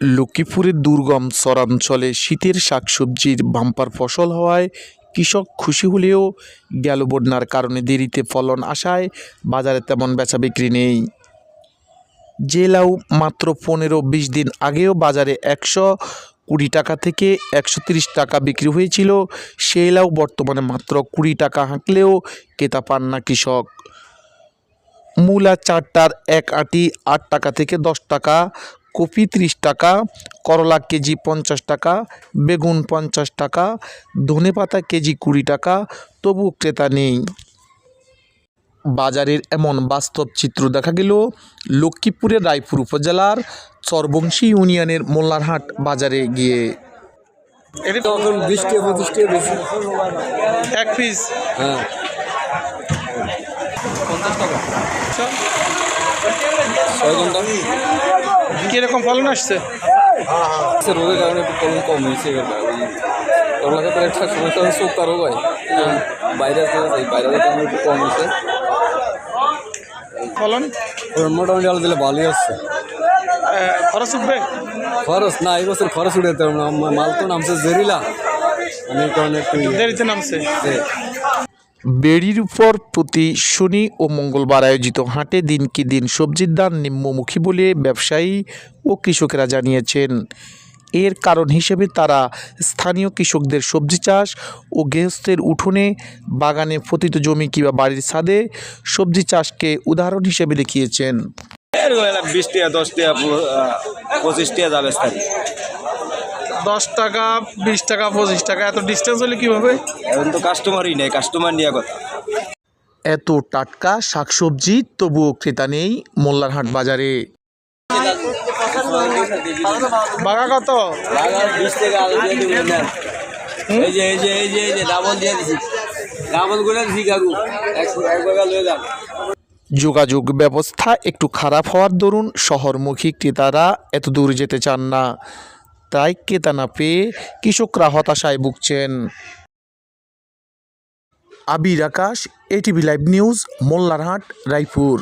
লক্ষ্মীপুরের দুর্গম চরাঞ্চলে শীতের শাকসবজির বাম্পার ফসল হওয়ায় কৃষক খুশি হলেও গেল বন্যার কারণে দেরিতে ফলন আসায় বাজারে তেমন বেচা বিক্রি নেই। যে লাউ মাত্র পনেরো বিশ দিন আগেও বাজারে একশো কুড়ি টাকা থেকে একশো টাকা বিক্রি হয়েছিল। সেই লাউ বর্তমানে মাত্র কুড়ি টাকা হাঁকলেও কেতা পান না কৃষক। মূলা চারটার এক আটি আট টাকা থেকে দশ টাকা কপি ত্রিশ টাকা করলা কেজি পঞ্চাশ টাকা বেগুন পঞ্চাশ টাকা ধনেপাতা কেজি কুড়ি টাকা তবু ক্রেতা নেই। বাজারের এমন বাস্তব চিত্র দেখা গেল লক্ষ্মীপুরের রায়পুর উপজেলার চরবংশী ইউনিয়নের মোল্লারহাট বাজারে গিয়ে। এক পিস। হ্যাঁ। কীরকম ফলন আসছে? রোগের কারণে একটু ফলন কম হয়েছে করলা ক্ষেত্রে একটা সমস্যা হচ্ছে চোখ তারও হয় বাইরে আছে এই বাইরে কারণে একটু কম হয়েছে। ফলন? মোটামুটি আলো দিলে ভালোই আসছে। খরচ উঠবে? খরচ না এই বছর খরচ উঠে মাল তো নামছে জেরিলা। এই কারণে একটু দেরিতে নামছে? বেড়ির উপর প্রতি শনি ও মঙ্গলবার আয়োজিত হাটে দিনকে দিন সবজির দাম নিম্নমুখী বলে ব্যবসায়ী ও কৃষকেরা জানিয়েছেন। এর কারণ হিসেবে তারা স্থানীয় কৃষকদের সবজি চাষ ও গৃহস্থের উঠোনে, বাগানে পতিত জমি কিংবা বাড়ির ছাদে সবজি চাষকে উদাহরণ হিসেবে দেখিয়েছেন। বিশ দশ পঁচিশ দশ টাকা বিশ টাকা পঁচিশ টাকা এত ডিস্টেন্স হলে কীভাবে? এখন তো কাস্টমারই নেই কাস্টমার নিয়ে কথা। এত টাটকা শাকসবজি তবুও ক্রেতা নেই মোল্লারহাট বাজারে। বাঘা কত? বিশ টাকা আলু দিয়ে দিবেন না। এই যে এই যে এই যে এই যে ডাবল দিয়ে দিছি। ডাবল করে দিছি কাকু। এক এক টাকা লয়ে যান। যোগাযোগ ব্যবস্থা একটু খারাপ হওয়ার দরুন শহরমুখী ক্রেতারা এত দূর যেতে চান না। তাই ক্রেতা না পেয়ে কৃষকরা হতাশায় ভুগছেন। Abir Akash ATV live news Mollarhat Raipur.